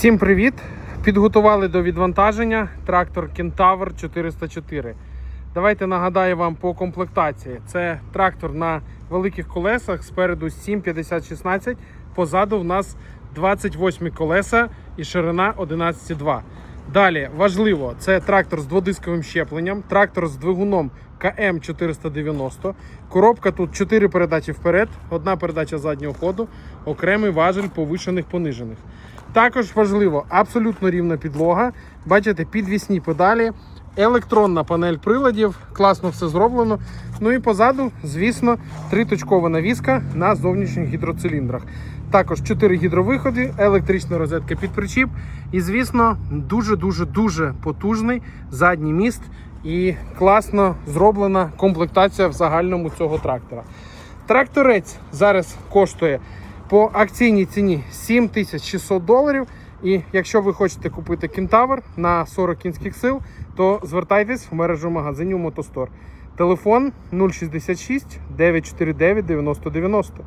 Всім привіт! Підготували до відвантаження трактор Кентавр 404. Давайте нагадаю вам по комплектації. Це трактор на великих колесах, спереду 7,50-16, позаду в нас 28 колеса і ширина 11,2. Далі важливо, це трактор з дводисковим щепленням, трактор з двигуном КМ 490. Коробка тут 4 передачі вперед, одна передача заднього ходу, окремий важель повишених понижених. Також важливо абсолютно рівна підлога. Бачите, підвісні педалі, електронна панель приладів, класно все зроблено. Ну і позаду, звісно, триточкова навіска на зовнішніх гідроциліндрах. Також 4 гідровиходи, електрична розетка під причіп. І, звісно, дуже-дуже дуже потужний задній міст і класно зроблена комплектація в загальному цього трактора. Тракторець зараз коштує по акційній ціні 7600 доларів. І якщо ви хочете купити кентавр на 40 кінських сил, то звертайтесь в мережу магазинів Мотостор. Телефон 066 949 9090.